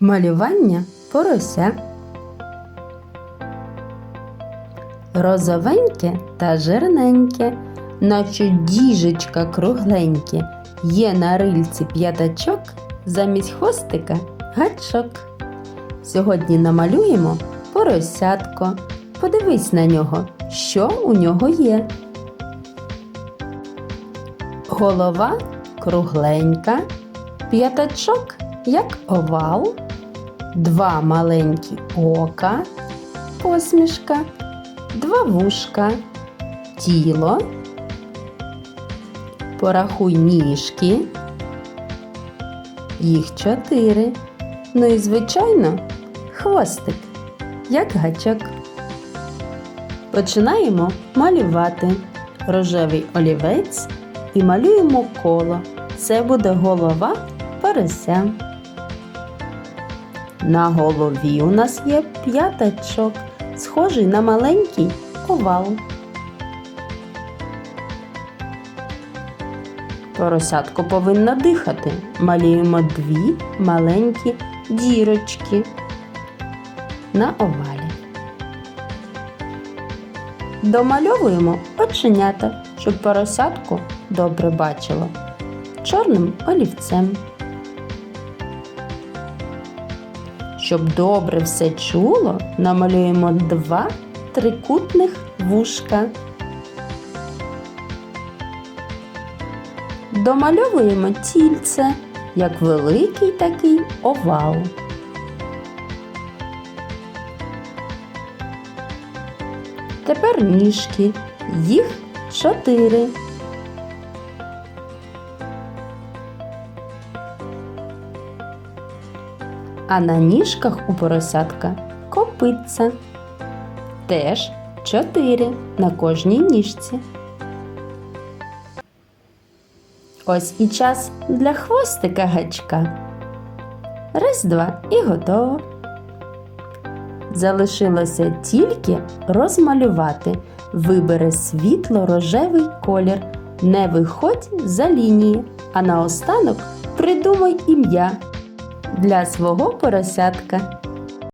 Малювання порося. Розовеньке та жирненьке, наче діжечка кругленьке, є на рильці п'ятачок, замість хвостика гачок. Сьогодні намалюємо поросятко. Подивись на нього, що у нього є. Голова кругленька, п'ятачок як овал, два маленькі ока, посмішка, два вушка, тіло. Порахуй ніжки. Їх чотири. Ну і, звичайно, хвостик, як гачок. Починаємо малювати рожевий олівець і малюємо коло. Це буде голова порося. На голові у нас є п'ятачок, схожий на маленький овал. Поросятко повинно дихати. Малюємо дві маленькі дірочки на овалі. Домальовуємо оченята, щоб поросятко добре бачило чорним олівцем. Щоб добре все чуло, намалюємо два трикутних вушка. Домальовуємо тільце, як великий такий овал. Тепер ніжки. Їх чотири. А на ніжках у поросятка копитця. Теж чотири на кожній ніжці. Ось і час для хвостика гачка. Раз, два і готово. Залишилося тільки розмалювати. Вибери світло-рожевий колір. Не виходь за лінії, а наостанок придумай ім'я для свого поросятка.